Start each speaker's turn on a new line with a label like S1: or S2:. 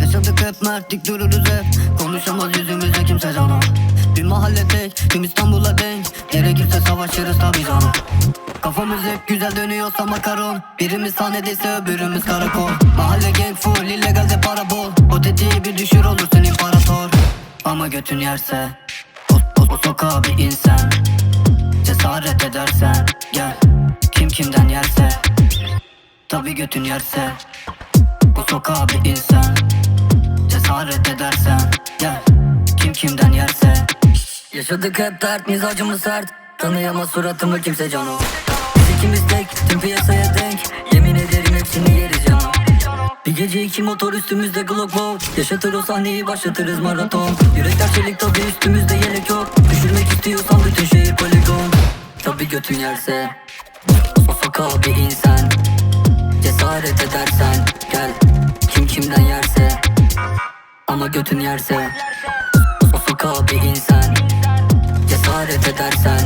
S1: Yaşadık hep mertlik dururuz hep Konuşamaz yüzümüzde kimse canım Bir mahalle tek tüm İstanbul'a denk Gerekirse savaşırız tabi canım Kafamız hep güzel dönüyorsa makaron. Birimiz sahnedeyse öbürümüz karakol. Mahalle gang full illegalde para bol O tetiği bir düşür olursun imparator. Ama götün yerse O, o, o sokağa bir insan Cesaret edersen gel. Kim kimden yerse Tabi götün yerse. Bu sokağa bir insan Cesaret edersen gel. Kim kimden yerse. Yaşadık hep dert mizacımız sert. Tanıyamaz suratımı kimse cano. Biz ikimiz tek tüm piyasaya denk. Yemin ederim hepsini yeriz canım bir gece iki motor üstümüzde Glock wow Yaşatır o sahneyi başlatırız maraton. Yürekler çelik tabi üstümüzde götün yerse. Sokağa bir insan Cesaret edersen gel. Kim kimden yerse Ama götün yerse. Sokağa bir insan Cesaret edersen